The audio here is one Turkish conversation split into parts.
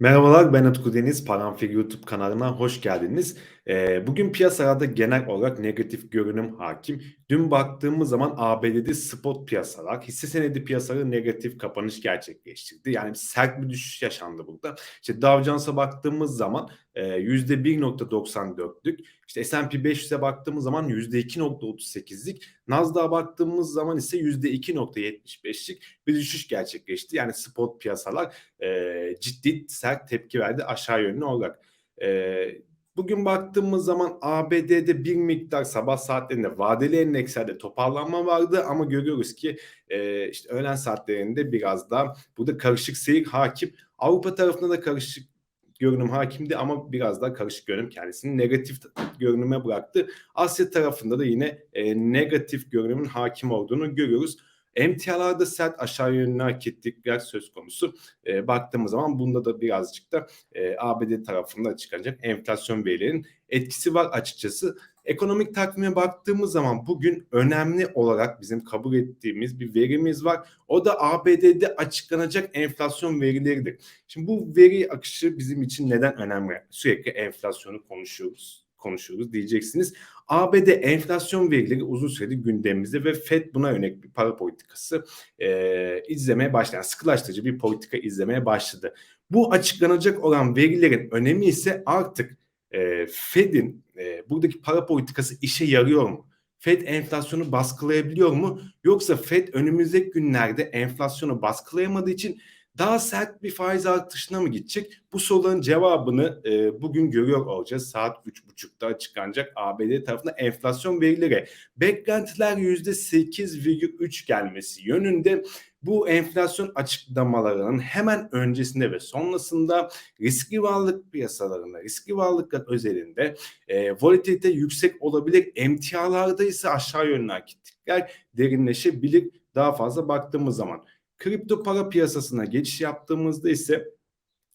Merhabalar, ben Utku Deniz. Paranfil YouTube kanalına hoş geldiniz. Ee, bugün piyasalarda genel olarak negatif görünüm hakim. Dün baktığımız zaman ABD'de spot piyasalar, hisse senedi piyasaları negatif kapanış gerçekleştirdi. Yani sert bir düşüş yaşandı burada. İşte Dow Jones'a baktığımız zaman %1.94'lük, işte S&P 500'e baktığımız zaman %2.38'lik, Nasdaq'a baktığımız zaman ise %2.75'lik bir düşüş gerçekleşti. Yani spot piyasalar e, ciddi sert tepki verdi aşağı yönlü olarak. E, bugün baktığımız zaman ABD'de bir miktar sabah saatlerinde vadeli endekslerde toparlanma vardı ama görüyoruz ki e, işte öğlen saatlerinde biraz daha burada karışık seyir hakim. Avrupa tarafında da karışık görünüm hakimdi ama biraz daha karışık görünüm kendisini negatif görünüme bıraktı. Asya tarafında da yine e, negatif görünümün hakim olduğunu görüyoruz. Emtialarda sert aşağı yönlü hareketlilikler söz konusu. E, baktığımız zaman bunda da birazcık da e, ABD tarafında çıkacak enflasyon verilerinin etkisi var açıkçası. Ekonomik takvime baktığımız zaman bugün önemli olarak bizim kabul ettiğimiz bir verimiz var. O da ABD'de açıklanacak enflasyon verileridir. Şimdi bu veri akışı bizim için neden önemli? Sürekli enflasyonu konuşuyoruz konuşuyoruz diyeceksiniz. ABD enflasyon verileri uzun süredir gündemimizde ve FED buna yönelik bir para politikası e, izlemeye başladı. Yani sıkılaştırıcı bir politika izlemeye başladı. Bu açıklanacak olan verilerin önemi ise artık e, Fed'in e, buradaki para politikası işe yarıyor mu? Fed enflasyonu baskılayabiliyor mu? Yoksa Fed önümüzdeki günlerde enflasyonu baskılayamadığı için daha sert bir faiz artışına mı gidecek? Bu soruların cevabını e, bugün görüyor olacağız. Saat 3.30'da açıklanacak ABD tarafından enflasyon verileri. Beklentiler %8,3 gelmesi yönünde bu enflasyon açıklamalarının hemen öncesinde ve sonrasında riskli varlık piyasalarında, riskli varlıklar özelinde e, volatilite yüksek olabilir. Emtialarda ise aşağı yönlü hareketler derinleşebilir daha fazla baktığımız zaman. Kripto para piyasasına geçiş yaptığımızda ise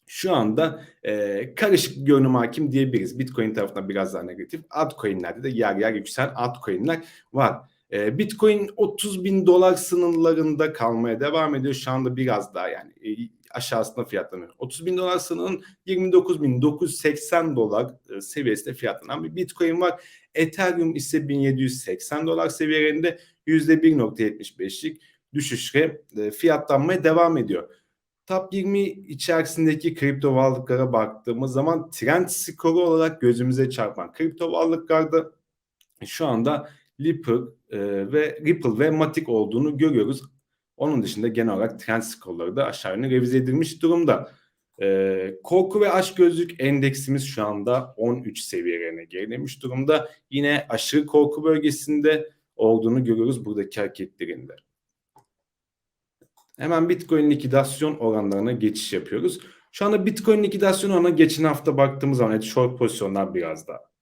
şu anda e, karışık bir görünüm hakim diyebiliriz. Bitcoin tarafında biraz daha negatif. Altcoin'lerde de yer yer yükselen altcoin'ler var. E, Bitcoin 30 bin dolar sınırlarında kalmaya devam ediyor. Şu anda biraz daha yani e, aşağısında fiyatlanıyor. 30 bin dolar sınırının 29 bin 980 dolar e, seviyesinde fiyatlanan bir Bitcoin var. Ethereum ise 1780 dolar seviyelerinde %1.75'lik düşüşe e, fiyatlanmaya devam ediyor. Top 20 içerisindeki kripto varlıklara baktığımız zaman trend skoru olarak gözümüze çarpan kripto varlıklarda şu anda Ripple e, ve Ripple ve Matic olduğunu görüyoruz. Onun dışında genel olarak trend skorları da aşağı yönlü revize edilmiş durumda. E, korku ve aşk gözlük endeksimiz şu anda 13 seviyelerine gerilemiş durumda. Yine aşırı korku bölgesinde olduğunu görüyoruz buradaki hareketlerinde. Hemen Bitcoin likidasyon oranlarına geçiş yapıyoruz. Şu anda Bitcoin likidasyon oranına geçen hafta baktığımız zaman evet, short pozisyonlar biraz daha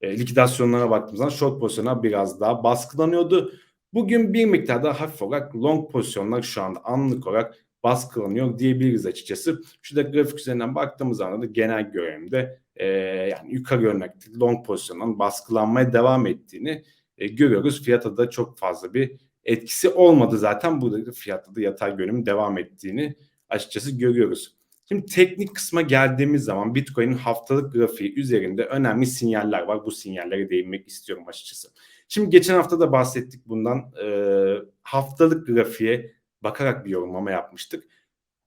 e, likidasyonlara baktığımız zaman short pozisyonlar biraz daha baskılanıyordu. Bugün bir miktar daha hafif olarak long pozisyonlar şu anda anlık olarak baskılanıyor diyebiliriz açıkçası. Şurada grafik üzerinden baktığımız zaman da genel görevimde e, yani yukarı yönlü long pozisyonların baskılanmaya devam ettiğini e, görüyoruz. Fiyata da çok fazla bir etkisi olmadı zaten. Burada fiyatta da yatay görünüm devam ettiğini açıkçası görüyoruz. Şimdi teknik kısma geldiğimiz zaman Bitcoin'in haftalık grafiği üzerinde önemli sinyaller var. Bu sinyallere değinmek istiyorum açıkçası. Şimdi geçen hafta da bahsettik bundan. E, haftalık grafiğe bakarak bir yorumlama yapmıştık.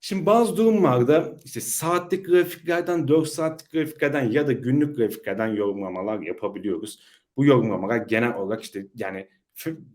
Şimdi bazı durumlarda işte saatlik grafiklerden, 4 saatlik grafiklerden ya da günlük grafiklerden yorumlamalar yapabiliyoruz. Bu yorumlamalar genel olarak işte yani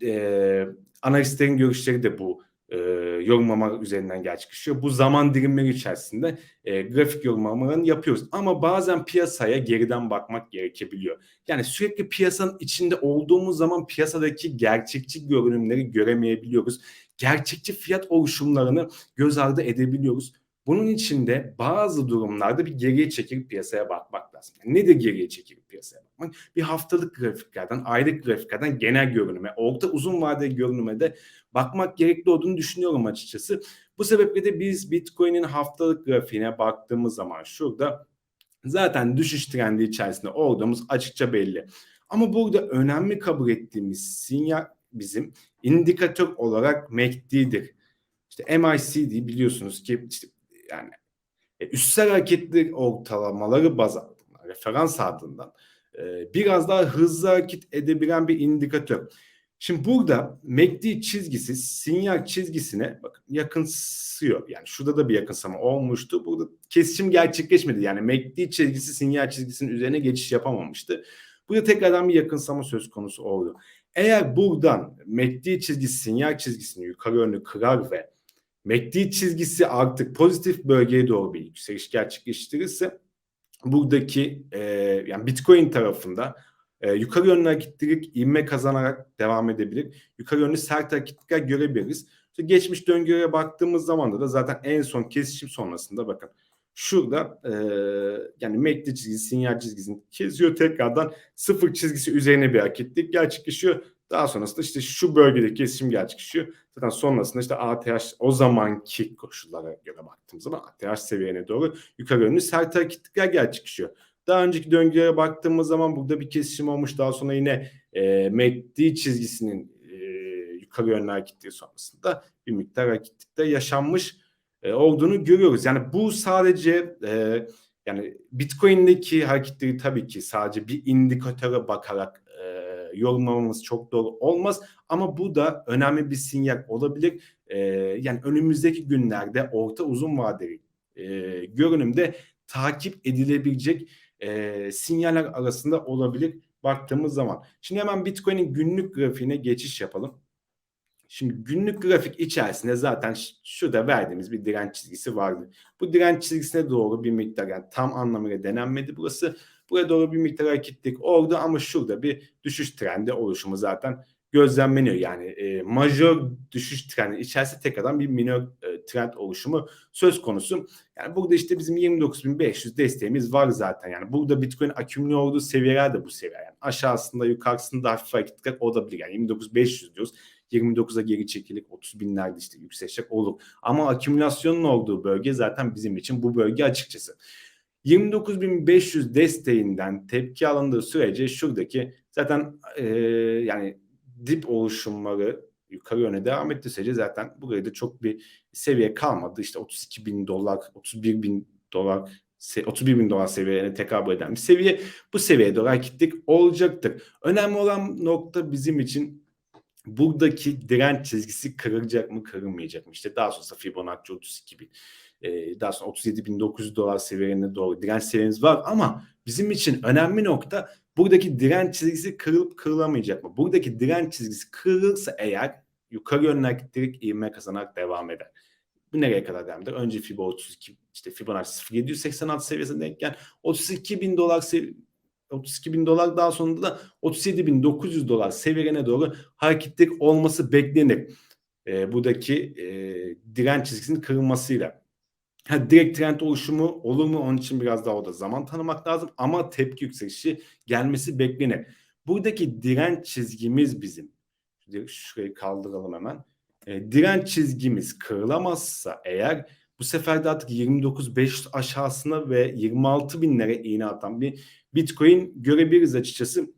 e, analistlerin görüşleri de bu e, yorumlama üzerinden gerçekleşiyor. Bu zaman dilimleri içerisinde e, grafik yorumlamalarını yapıyoruz. Ama bazen piyasaya geriden bakmak gerekebiliyor. Yani sürekli piyasanın içinde olduğumuz zaman piyasadaki gerçekçi görünümleri göremeyebiliyoruz. Gerçekçi fiyat oluşumlarını göz ardı edebiliyoruz. Bunun için de bazı durumlarda bir geriye çekilip piyasaya bakmak lazım. Yani nedir geriye çekilip piyasaya bakmak? Bir haftalık grafiklerden, aylık grafiklerden genel görünüme, orta uzun vadeli görünüme de bakmak gerekli olduğunu düşünüyorum açıkçası. Bu sebeple de biz Bitcoin'in haftalık grafiğine baktığımız zaman şurada zaten düşüş trendi içerisinde olduğumuz açıkça belli. Ama burada önemli kabul ettiğimiz sinyal bizim indikatör olarak MACD'dir. İşte MACD biliyorsunuz ki işte yani e, üstsel hareketli ortalamaları baz aldığından, referans aldığından e, biraz daha hızlı hareket edebilen bir indikatör. Şimdi burada MACD çizgisi sinyal çizgisine bakın yakınsıyor. Yani şurada da bir yakınsama olmuştu. Burada kesişim gerçekleşmedi. Yani MACD çizgisi sinyal çizgisinin üzerine geçiş yapamamıştı. Burada tekrardan bir yakınsama söz konusu oldu. Eğer buradan MACD çizgisi sinyal çizgisini yukarı yönlü kırar ve MACD çizgisi artık pozitif bölgeye doğru bir yükseliş gerçekleştirirse buradaki e, yani Bitcoin tarafında e, yukarı yönlü hareketlilik ivme kazanarak devam edebilir. Yukarı yönlü sert hareketlikler görebiliriz. İşte geçmiş döngülere baktığımız zaman da zaten en son kesişim sonrasında bakın şurada e, yani MACD çizgisi, sinyal çizgisini kesiyor. Tekrardan sıfır çizgisi üzerine bir hareketlik gerçekleşiyor. Daha sonrasında işte şu bölgede kesişim gerçekleşiyor. Zaten sonrasında işte ATH o zamanki koşullara göre baktığımız zaman ATH seviyene doğru yukarı yönlü sert hareketlikler gerçekleşiyor. Daha önceki döngülere baktığımız zaman burada bir kesişim olmuş. Daha sonra yine e, MACD çizgisinin e, yukarı yönlü hareketliği sonrasında bir miktar hareketlikte yaşanmış e, olduğunu görüyoruz. Yani bu sadece e, yani Bitcoin'deki hareketleri tabii ki sadece bir indikatöre bakarak yorumlamamız çok doğru olmaz. Ama bu da önemli bir sinyal olabilir. E, yani önümüzdeki günlerde orta uzun vadeli e, görünümde takip edilebilecek e, sinyaller arasında olabilir baktığımız zaman. Şimdi hemen Bitcoin'in günlük grafiğine geçiş yapalım. Şimdi günlük grafik içerisinde zaten şurada verdiğimiz bir direnç çizgisi vardı. Bu direnç çizgisine doğru bir miktar yani tam anlamıyla denenmedi burası. Buraya doğru bir miktar hareketlik oldu ama şurada bir düşüş trendi oluşumu zaten gözlemleniyor. Yani e, majör düşüş trendi içerisinde tekrardan bir minor e, trend oluşumu söz konusu. Yani burada işte bizim 29.500 desteğimiz var zaten. Yani burada Bitcoin akümlü olduğu seviyeler de bu seviye. Yani aşağısında yukarısında hafif hareketler olabilir. Yani 29.500 diyoruz. 29'a geri çekilik 30 binlerde işte yükselecek olur. Ama akümülasyonun olduğu bölge zaten bizim için bu bölge açıkçası. 29.500 desteğinden tepki alındığı sürece şuradaki zaten e, yani dip oluşumları yukarı yöne devam etti sürece zaten buraya da çok bir seviye kalmadı. İşte 32 bin dolar, 31 bin dolar 31 bin dolar seviyelerine tekabül eden bir seviye. Bu seviyeye doğru hareketlik olacaktır. Önemli olan nokta bizim için buradaki direnç çizgisi kırılacak mı kırılmayacak mı? İşte daha sonra Fibonacci 32 bin e, daha sonra 37.900 dolar seviyelerine doğru direnç seviyemiz var ama bizim için önemli nokta buradaki direnç çizgisi kırılıp kırılamayacak mı? Buradaki direnç çizgisi kırılırsa eğer yukarı yönlü hareketlilik ivme kazanarak devam eder. Bu nereye kadar devam eder? Önce Fibo 32 işte Fibonacci 0786 seviyesine denkken 32 bin dolar sev 32 bin dolar daha sonunda da 37 bin 900 dolar seviyelerine doğru hareketlik olması beklenir. E, buradaki e, direnç çizgisinin kırılmasıyla. Ha, direkt trend oluşumu olur mu? Onun için biraz daha o da zaman tanımak lazım. Ama tepki yükselişi gelmesi beklenir. Buradaki direnç çizgimiz bizim. Şurayı kaldıralım hemen. E, direnç çizgimiz kırılamazsa eğer bu sefer de artık 29.500 aşağısına ve 26 binlere iğne atan bir Bitcoin görebiliriz açıkçası.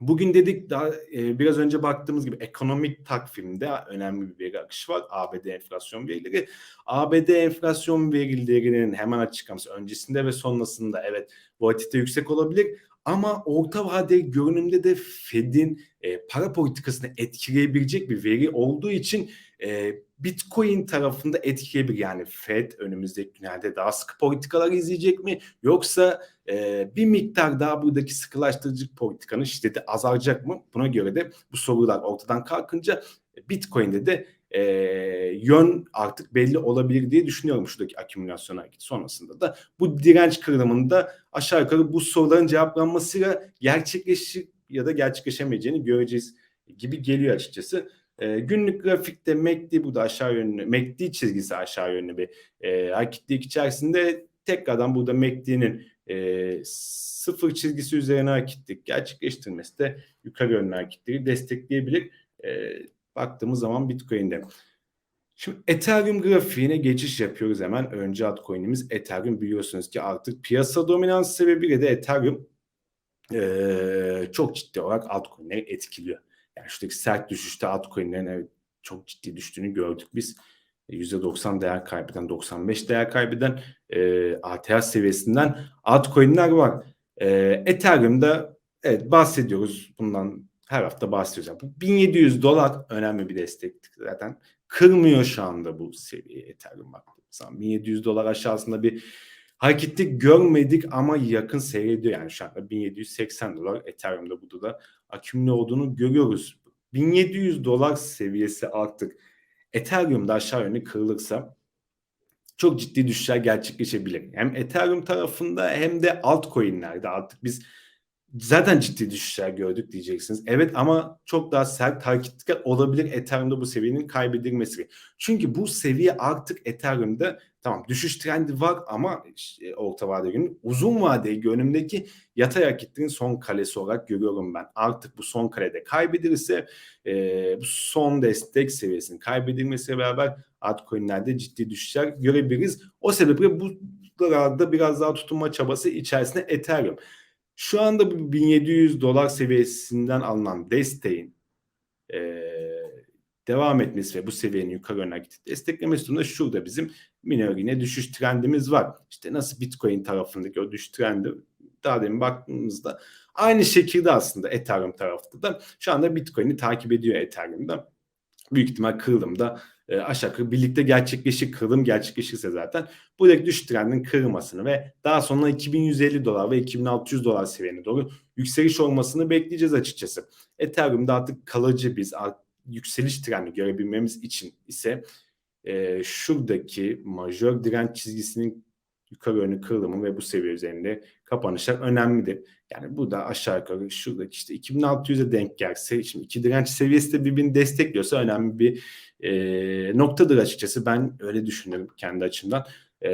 Bugün dedik daha e, biraz önce baktığımız gibi ekonomik takvimde önemli bir veri akışı var. ABD enflasyon verileri. ABD enflasyon verilerinin hemen açıklaması öncesinde ve sonrasında evet volatilite yüksek olabilir ama orta vadeli görünümde de Fed'in e, para politikasını etkileyebilecek bir veri olduğu için e, Bitcoin tarafında etkileyebilir. Yani Fed önümüzdeki günlerde daha sıkı politikalar izleyecek mi? Yoksa e, bir miktar daha buradaki sıkılaştırıcı politikanın şiddeti azalacak mı? Buna göre de bu sorular ortadan kalkınca Bitcoin'de de e, yön artık belli olabilir diye düşünüyorum şuradaki akümülasyon hareketi sonrasında da. Bu direnç kırılımında aşağı yukarı bu soruların cevaplanmasıyla gerçekleşir ya da gerçekleşemeyeceğini göreceğiz gibi geliyor açıkçası. E, günlük grafikte MACD bu da aşağı yönlü, MACD çizgisi aşağı yönlü bir e, hareketlilik içerisinde tekrardan burada MACD'nin e, sıfır çizgisi üzerine hareketlik gerçekleştirmesi de yukarı yönlü hareketleri destekleyebilir. E, baktığımız zaman Bitcoin'de. Şimdi Ethereum grafiğine geçiş yapıyoruz hemen. Önce altcoin'imiz Ethereum biliyorsunuz ki artık piyasa dominans sebebiyle de Ethereum e, çok ciddi olarak altcoin'leri etkiliyor. Yani şuradaki sert düşüşte altcoin'lerin evet, çok ciddi düştüğünü gördük biz. %90 değer kaybeden, 95 değer kaybeden e, ATH seviyesinden altcoin'ler var. E, Ethereum'da evet bahsediyoruz bundan her hafta bahsediyoruz. Bu 1700 dolar önemli bir destektik zaten. Kırmıyor şu anda bu seviye Ethereum baktığımız zaman. 1700 dolar aşağısında bir hareketlik görmedik ama yakın seyrediyor. Yani şu anda 1780 dolar Ethereum'da burada da akümüle olduğunu görüyoruz. 1700 dolar seviyesi artık Ethereum'da aşağı yönlü kırılırsa çok ciddi düşüşler gerçekleşebilir. Hem Ethereum tarafında hem de altcoin'lerde artık biz zaten ciddi düşüşler gördük diyeceksiniz. Evet ama çok daha sert hareketler olabilir Ethereum'da bu seviyenin kaybedilmesi. Çünkü bu seviye artık Ethereum'da tamam düşüş trendi var ama işte orta vade günün uzun vadeli görünümdeki yatay hareketlerin son kalesi olarak görüyorum ben. Artık bu son kalede kaybedilirse e, bu son destek seviyesinin kaybedilmesiyle beraber altcoin'lerde ciddi düşüşler görebiliriz. O sebeple bu da biraz daha tutunma çabası içerisinde Ethereum. Şu anda bu 1700 dolar seviyesinden alınan desteğin e, devam etmesi ve bu seviyenin yukarı yönlü hareketi desteklemesi durumunda şurada bizim minor yine düşüş trendimiz var. İşte nasıl Bitcoin tarafındaki o düşüş trendi daha demin baktığımızda aynı şekilde aslında Ethereum tarafında da şu anda Bitcoin'i takip ediyor Ethereum'da. Büyük ihtimal kırılımda e, aşağı yukarı birlikte gerçekleşir. Kırılım gerçekleşirse zaten buradaki düşüş trendinin kırılmasını ve daha sonra 2150 dolar ve 2600 dolar seviyene doğru yükseliş olmasını bekleyeceğiz açıkçası. Ethereum'da artık kalıcı biz yükseliş trendi görebilmemiz için ise e, şuradaki majör direnç çizgisinin yukarı yönlü kırılımı ve bu seviye üzerinde kapanışlar önemlidir. Yani bu da aşağı yukarı şuradaki işte 2600'e denk gelse şimdi iki direnç seviyesi de birbirini destekliyorsa önemli bir e, noktadır açıkçası. Ben öyle düşünüyorum kendi açımdan. E,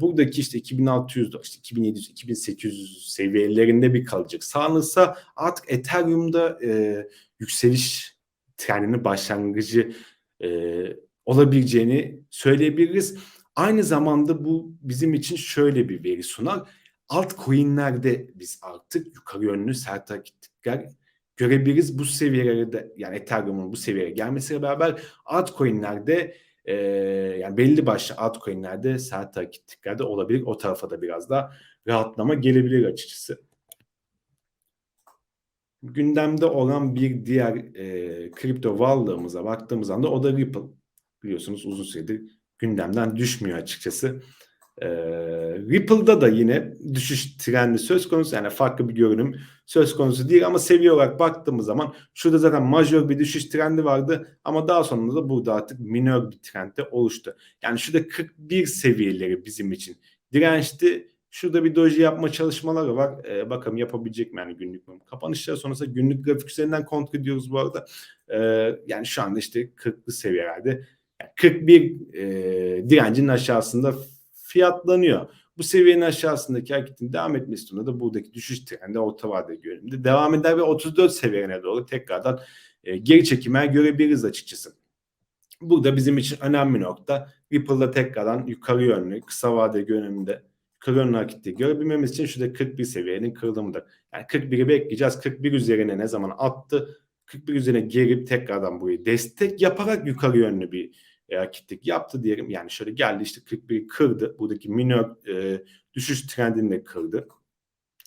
buradaki işte 2600, işte 2700, 2800 seviyelerinde bir kalacak. Sağlanırsa artık Ethereum'da e, yükseliş trendinin başlangıcı e, olabileceğini söyleyebiliriz. Aynı zamanda bu bizim için şöyle bir veri sunar. Altcoin'lerde biz artık yukarı yönlü sert hareketler görebiliriz. Bu seviyelerde yani Ethereum'un bu seviyeye gelmesiyle beraber altcoin'lerde e, yani belli başlı altcoin'lerde sert hareketliklerde olabilir. O tarafa da biraz da rahatlama gelebilir açıkçası. Gündemde olan bir diğer e, kripto varlığımıza baktığımız anda o da Ripple. Biliyorsunuz uzun süredir gündemden düşmüyor açıkçası. E, Ripple'da da yine düşüş trendi söz konusu yani farklı bir görünüm söz konusu değil ama seviye olarak baktığımız zaman şurada zaten majör bir düşüş trendi vardı ama daha sonra da burada artık minör bir trend de oluştu. Yani şurada 41 seviyeleri bizim için dirençti. Şurada bir doji yapma çalışmaları var. Ee, bakalım yapabilecek mi yani günlük mü? Kapanışlar sonrası günlük grafik üzerinden kontrol ediyoruz bu arada. Ee, yani şu anda işte 40'lı seviyelerde. Yani 41 e, direncin aşağısında fiyatlanıyor. Bu seviyenin aşağısındaki hareketin devam etmesi durumunda da buradaki düşüş trendi orta vadeli görünümde devam eder ve 34 seviyene doğru tekrardan e, geri çekimler görebiliriz açıkçası. Burada bizim için önemli nokta Ripple'da tekrardan yukarı yönlü kısa vadeli görünümde yukarı yönlü hareketi görebilmemiz için şurada 41 seviyenin kırılımıdır. Yani 41'i bekleyeceğiz. 41 üzerine ne zaman attı? 41 üzerine gelip tekrardan burayı destek yaparak yukarı yönlü bir hareketlik yaptı diyelim. Yani şöyle geldi işte 41'i kırdı. Buradaki minor e, düşüş trendini de kırdı.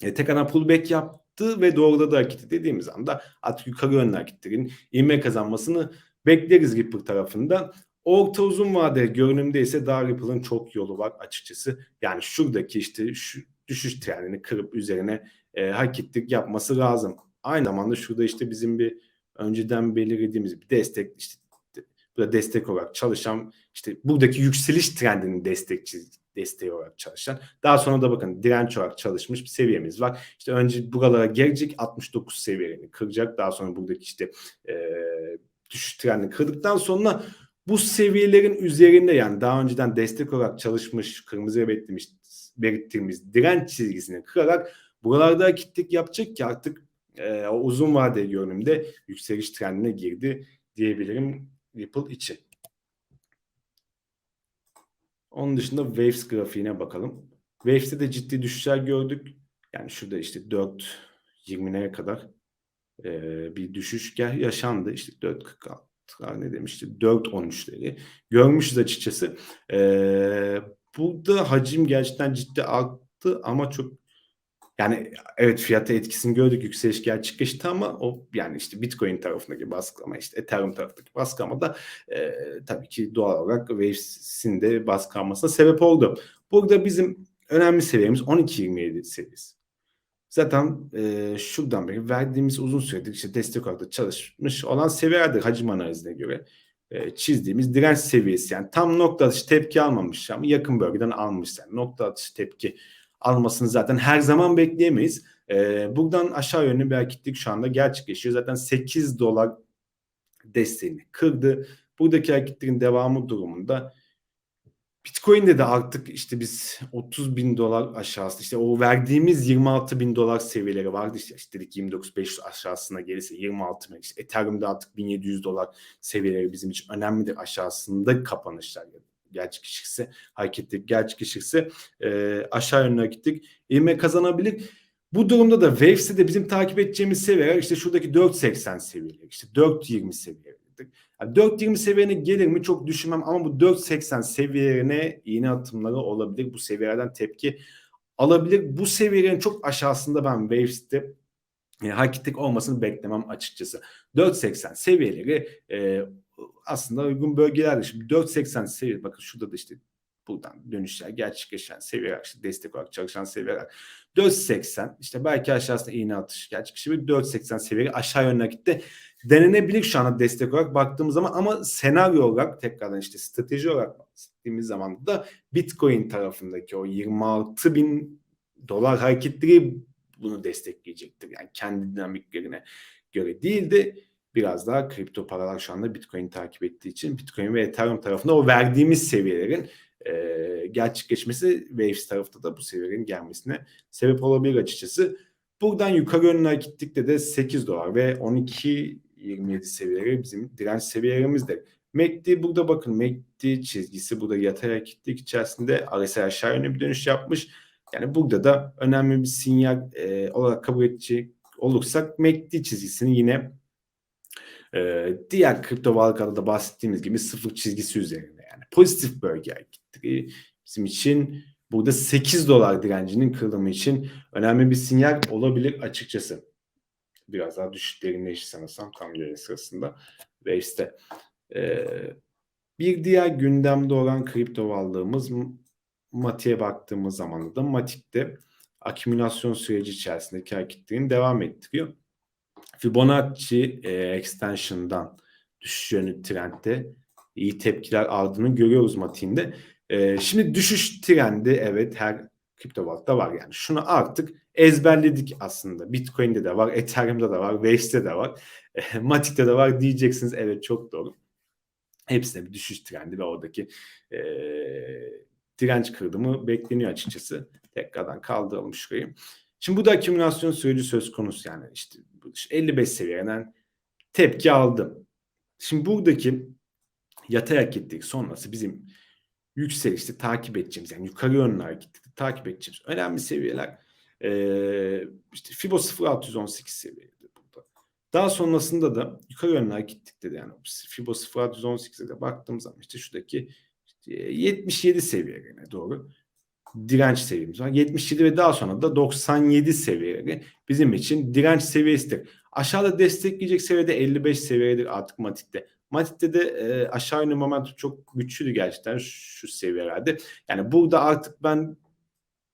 E, tekrardan pullback yaptı ve doğruladı hareketi dediğimiz anda artık yukarı yönlü hareketlerin ivme kazanmasını bekleriz Ripple tarafından. Orta uzun vade görünümde ise daha Ripple'ın çok yolu var açıkçası. Yani şuradaki işte şu düşüş trendini kırıp üzerine e, hareketlik yapması lazım. Aynı zamanda şurada işte bizim bir önceden belirlediğimiz bir destek işte burada destek olarak çalışan işte buradaki yükseliş trendinin destekçi desteği olarak çalışan. Daha sonra da bakın direnç olarak çalışmış bir seviyemiz var. İşte önce buralara gelecek 69 seviyelerini kıracak. Daha sonra buradaki işte e, düşüş trendini kırdıktan sonra bu seviyelerin üzerinde yani daha önceden destek olarak çalışmış kırmızıya belirttiğimiz, belirttiğimiz direnç çizgisini kırarak buralarda akitlik yapacak ki artık e, uzun vadeli görünümde yükseliş trendine girdi diyebilirim Ripple için. Onun dışında Waves grafiğine bakalım. Waves'te de ciddi düşüşler gördük. Yani şurada işte 4.20'lere kadar e, bir düşüş yaşandı. İşte 4.46 ne demişti 4.13'leri görmüşüz açıkçası. Ee, burada hacim gerçekten ciddi arttı ama çok yani evet fiyata etkisini gördük yükseliş gerçekleşti ama o yani işte Bitcoin tarafındaki baskı ama işte Ethereum tarafındaki baskı ama da e, tabii ki doğal olarak Waves'in de baskı almasına sebep oldu. Burada bizim önemli seviyemiz 12.27 seviyesi. Zaten e, şuradan beri verdiğimiz uzun süredir işte destek olarak çalışmış olan seviyelerdir hacim analizine göre e, çizdiğimiz direnç seviyesi. Yani tam nokta atışı tepki almamış ama yakın bölgeden almış. Yani nokta atışı tepki almasını zaten her zaman bekleyemeyiz. E, buradan aşağı yönlü bir hareketlik şu anda gerçekleşiyor. Zaten 8 dolar desteğini kırdı. Buradaki hareketlerin devamı durumunda Bitcoin'de de artık işte biz 30 bin dolar aşağısı işte o verdiğimiz 26 bin dolar seviyeleri vardı işte, işte dedik 29 500 aşağısına gelirse 26 bin işte Ethereum'da artık 1700 dolar seviyeleri bizim için önemlidir aşağısında kapanışlar gerçekleşirse hareketli gerçekleşirse e, aşağı yönlü hareketlik ivme kazanabilir. Bu durumda da Waves'te de bizim takip edeceğimiz seviyeler işte şuradaki 4.80 seviyeleri işte 4.20 seviyeleri yani 4.20 seviyene gelir mi çok düşünmem ama bu 4.80 seviyelerine iğne atımları olabilir. Bu seviyelerden tepki alabilir. Bu seviyelerin çok aşağısında ben Waves'te e, hareketlik olmasını beklemem açıkçası. 4.80 seviyeleri e, aslında uygun bölgelerde. Şimdi 4.80 seviye bakın şurada da işte buradan dönüşler gerçekleşen seviyeler işte destek olarak çalışan seviyeler 4.80 işte belki aşağısında iğne atış gerçekleşebilir 4.80 seviyeleri aşağı yönüne gitti denenebilir şu anda destek olarak baktığımız zaman ama senaryo olarak tekrardan işte strateji olarak bahsettiğimiz zaman da Bitcoin tarafındaki o 26 bin dolar hareketleri bunu destekleyecektir. Yani kendi dinamiklerine göre değil de biraz daha kripto paralar şu anda Bitcoin takip ettiği için Bitcoin ve Ethereum tarafında o verdiğimiz seviyelerin e, gerçekleşmesi Waves tarafta da bu seviyelerin gelmesine sebep olabilir açıkçası. Buradan yukarı yönüne gittikte de 8 dolar ve 12 27 seviyeleri bizim direnç seviyelerimizdir. MACD burada bakın MACD çizgisi burada yatay hareketlik içerisinde RSI aşağı yönlü bir dönüş yapmış. Yani burada da önemli bir sinyal e, olarak kabul edecek olursak MACD çizgisini yine e, diğer kripto varlıklarda da bahsettiğimiz gibi sıfır çizgisi üzerinde yani. Pozitif bölge hareketleri bizim için burada 8 dolar direncinin kırılımı için önemli bir sinyal olabilir açıkçası. Biraz daha düşük derinleşti sanırsam tam yayın sırasında. Ve işte e, bir diğer gündemde olan kripto varlığımız Matik'e baktığımız zaman da Matik'te akümülasyon süreci içerisindeki hareketlerini devam ettiriyor. Fibonacci e, extension'dan düşüş yönlü trendde iyi tepkiler aldığını görüyoruz Matik'in de. E, şimdi düşüş trendi evet her kripto varlıkta var yani. Şunu artık ezberledik aslında. Bitcoin'de de var, Ethereum'da da var, Waves'te de var, Matic'te de var diyeceksiniz. Evet çok doğru. Hepsinde bir düşüş trendi ve oradaki e, direnç kırılımı bekleniyor açıkçası. Tekrardan kaldıralım şurayı. Şimdi bu da akümülasyon süreci söz konusu yani işte 55 seviyeden tepki aldım. Şimdi buradaki yatay hareketlik sonrası bizim yükselişte takip edeceğimiz yani yukarı yönlü hareketlikte takip edeceğimiz önemli seviyeler ee, işte Fibo 0618 seviyede burada. Daha sonrasında da yukarı yönlü hareketlikte de yani Fibo 0618'e de baktığımız zaman işte şuradaki işte 77 seviyelerine doğru direnç seviyemiz var. 77 ve daha sonra da 97 seviyeleri bizim için direnç seviyesidir. Aşağıda destekleyecek seviyede 55 seviyedir artık Matik'te. Matik'te de e, aşağı yönlü momentum çok güçlüydü gerçekten şu seviyelerde. Yani burada artık ben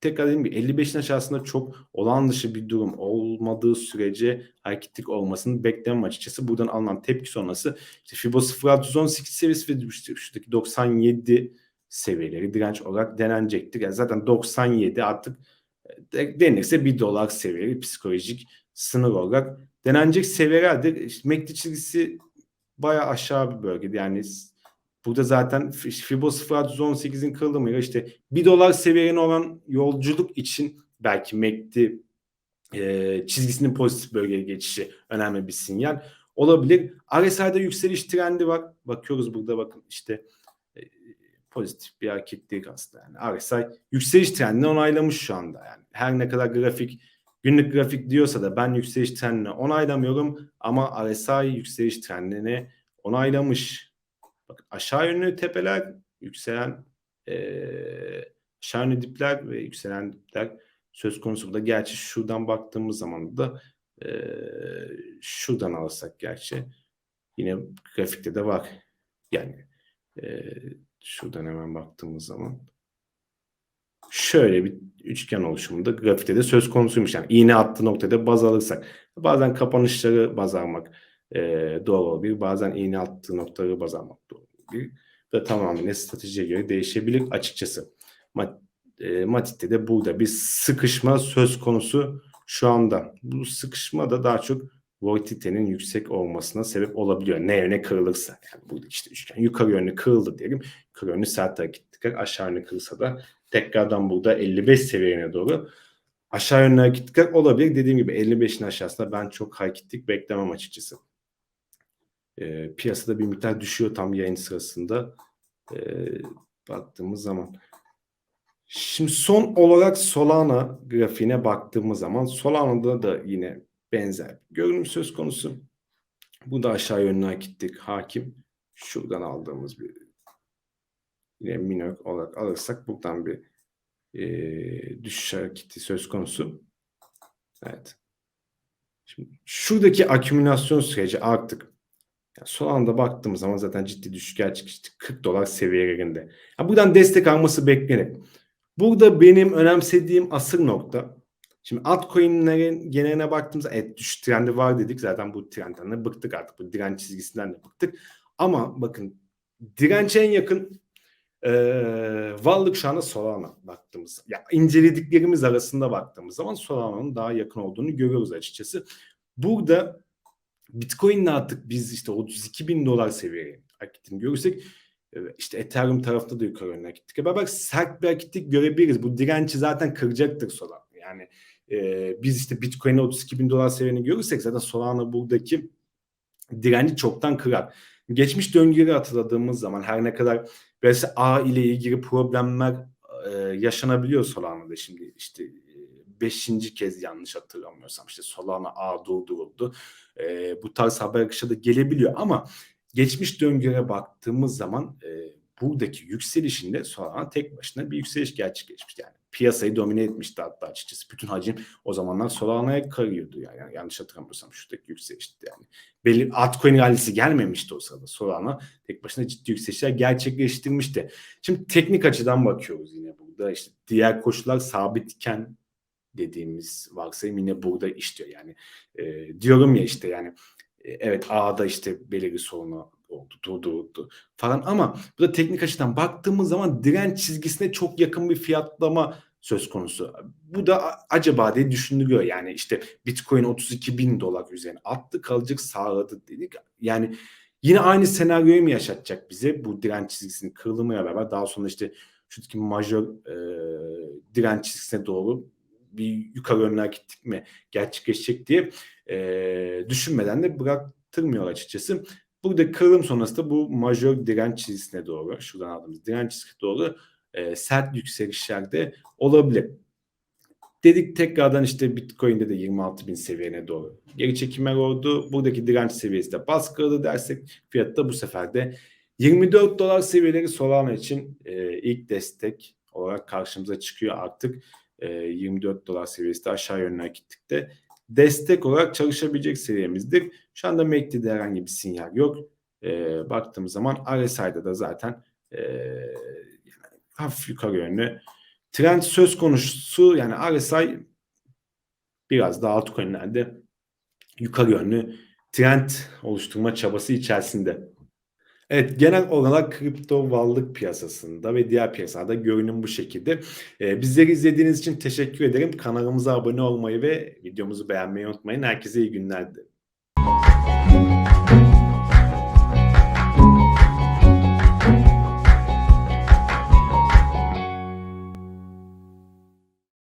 tekrar dediğim gibi 55'in aşağısında çok olan dışı bir durum olmadığı sürece hareketlik olmasını beklemem açıkçası. Buradan alınan tepki sonrası işte Fibo 0618 seviyesi ve şuradaki 97 seviyeleri direnç olarak denenecektir. Yani zaten 97 artık e, denirse 1 dolar seviyeli psikolojik sınır olarak denenecek seviyelerdir. İşte MACD çizgisi baya aşağı bir bölgede yani burada zaten Fibo 0618'in kırılımıyla işte 1 dolar seviyene olan yolculuk için belki MACD e, çizgisinin pozitif bölgeye geçişi önemli bir sinyal olabilir. RSI'de yükseliş trendi var. Bakıyoruz burada bakın işte pozitif bir hareketlik aslında. Yani RSI yükseliş trendini onaylamış şu anda. Yani her ne kadar grafik günlük grafik diyorsa da ben yükseliş trendini onaylamıyorum ama RSI yükseliş trendini onaylamış. Bakın aşağı yönlü tepeler, yükselen eee aşağı yönlü dipler ve yükselen dipler söz konusu. Burada gerçi şuradan baktığımız zaman da eee, şuradan alırsak gerçi yine grafikte de var. Yani eee, şuradan hemen baktığımız zaman şöyle bir üçgen oluşumunda grafikte de söz konusuymuş. Yani iğne attığı noktada baz alırsak. Bazen kapanışları baz almak eee, doğal olabilir. Bazen iğne attığı noktaları baz almak doğal olabilir. Ve tamamen stratejiye göre değişebilir açıkçası. Mat, e, Matit'te de burada bir sıkışma söz konusu şu anda. Bu sıkışma da daha çok volatilitenin yüksek olmasına sebep olabiliyor. Ne yöne kırılırsa. Yani burada işte üçgen yukarı yönlü kırıldı diyelim. Yukarı yönlü sert hareket dikkat. Aşağı yönlü kırılsa da tekrardan burada 55 seviyene doğru aşağı yönlü hareketlikler olabilir. Dediğim gibi 55'in aşağısında ben çok hareketlik beklemem açıkçası. E, piyasada bir miktar düşüyor tam yayın sırasında e, baktığımız zaman. Şimdi son olarak Solana grafiğine baktığımız zaman Solana'da da yine benzer bir görünüm söz konusu. Bu da aşağı yönlü hareketlik hakim. Şuradan aldığımız bir yine minor olarak alırsak buradan bir e, düşüş hareketi söz konusu. Evet. Şimdi şuradaki akümülasyon süreci artık yani son anda baktığımız zaman zaten ciddi düşüş gerçekleşti. 40 dolar seviyelerinde. Yani buradan destek alması beklenir. Burada benim önemsediğim asıl nokta Şimdi altcoin'lerin geneline baktığımızda evet düşüş trendi var dedik. Zaten bu trendden de bıktık artık. Bu direnç çizgisinden de bıktık. Ama bakın dirençe en yakın e, varlık şu anda Solana baktığımız. Ya incelediklerimiz arasında baktığımız zaman Solana'nın daha yakın olduğunu görüyoruz açıkçası. Burada Bitcoin'le artık biz işte 32 bin dolar seviyeye hareketini görürsek işte Ethereum tarafta da yukarı yönüne gittik. Beraber sert bir hareketlik görebiliriz. Bu direnci zaten kıracaktır Solana. Yani e, biz işte Bitcoin'e 32 bin dolar seviyeni görürsek zaten Solana buradaki direnci çoktan kırar. Geçmiş döngüleri hatırladığımız zaman her ne kadar mesela A ile ilgili problemler e, yaşanabiliyor Solana'da şimdi işte beşinci kez yanlış hatırlamıyorsam işte Solana A durduruldu. E, bu tarz haber akışı da gelebiliyor ama geçmiş döngülere baktığımız zaman e, buradaki yükselişinde Solana tek başına bir yükseliş gerçekleşmiş. Yani piyasayı domine etmişti hatta açıkçası. Bütün hacim o zamanlar Solana'ya kayıyordu yani. yanlış hatırlamıyorsam şuradaki yükselişti yani. Belli altcoin rallisi gelmemişti o sırada. Solana tek başına ciddi yükselişler gerçekleştirmişti. Şimdi teknik açıdan bakıyoruz yine burada. İşte diğer koşullar sabitken dediğimiz varsayım yine burada işliyor. Yani e, diyorum ya işte yani e, evet A'da işte belirli sorunu oldu, durduruldu falan ama burada teknik açıdan baktığımız zaman direnç çizgisine çok yakın bir fiyatlama söz konusu. Bu da acaba diye düşünülüyor. Yani işte Bitcoin 32 bin dolar üzerine attı kalıcık sağladı dedik. Yani yine aynı senaryoyu mu yaşatacak bize bu direnç çizgisinin kırılımıyla beraber daha sonra işte şuradaki majör e, direnç çizgisine doğru bir yukarı yönlü gittik mi gerçekleşecek diye e, düşünmeden de bıraktırmıyor açıkçası. Burada kırılım sonrasında bu majör direnç çizgisine doğru, şuradan aldığımız direnç çizgisine doğru e, sert yükselişlerde olabilir. Dedik tekrardan işte Bitcoin'de de 26 bin seviyene doğru geri çekimler oldu. Buradaki direnç seviyesi de baskıladı dersek fiyatta bu sefer de 24 dolar seviyeleri Solana için e, ilk destek olarak karşımıza çıkıyor artık. E, 24 dolar seviyesi de aşağı yönüne gittikte destek olarak çalışabilecek seviyemizdir. Şu anda MACD'de herhangi bir sinyal yok. E, baktığımız zaman RSI'da da zaten e, yani hafif yukarı yönlü trend söz konusu yani RSI biraz daha altcoin'lerde yukarı yönlü trend oluşturma çabası içerisinde. Evet genel olarak kripto varlık piyasasında ve diğer piyasalarda görünüm bu şekilde. Ee, bizleri izlediğiniz için teşekkür ederim. Kanalımıza abone olmayı ve videomuzu beğenmeyi unutmayın. Herkese iyi günler dilerim.